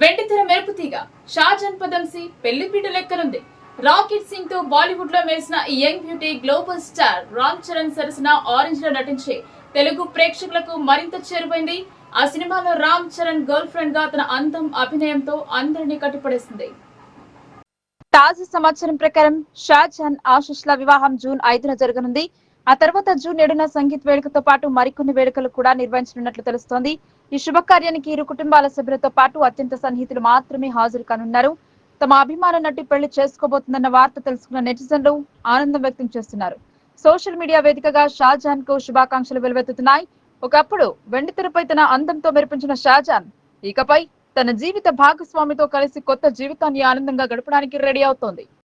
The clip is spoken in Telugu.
వెండితెర మెరుపుతీగా షాజన్ పదంసి పెళ్ళిపీటు లెక్కనుంది. రాకెట్ సింగ్తో బాలీవుడ్లో మెరిసిన ఈ young beauty global star Ram Charan సరసన ఆరెంజ్లో నటించి తెలుగు ప్రేక్షకులకు మరింత చేరువైంది. ఆ సినిమాలో రామ్ చరణ్ గర్ల్ ఫ్రెండ్గా తన అందం అభినయంతో అందరినీ కట్టిపడేసింది. తాజా సమాచారం ప్రకారం షాజహాన్ ఆశిష్ల వివాహం జూన్ ఐదున జరగనుంది. ఆ తర్వాత జూన్ ఏడున సంగీత్ వేడుకతో పాటు మరికొన్ని వేడుకలు కూడా నిర్వహించనున్నట్లు తెలుస్తోంది. ఈ శుభకార్యానికి ఇరు కుటుంబాల సభ్యులతో పాటు అత్యంత సన్నిహితులు మాత్రమే హాజరు కానున్నారు. తమ అభిమాన నటి పెళ్ళి చేసుకోబోతుందన్న వార్త తెలుసుకున్న నెటిజన్లు ఆనందం వ్యక్తం చేస్తున్నారు. సోషల్ మీడియా వేదికగా షాజహాన్కు శుభాకాంక్షలు వెలువెత్తుతున్నాయి. ఒకప్పుడు వెండితెరపై తన అందంతో మెరిపించిన షాజహాన్ ఇకపై తన జీవిత భాగస్వామితో కలిసి కొత్త జీవితాన్ని ఆనందంగా గడపడానికి రెడీ అవుతోంది.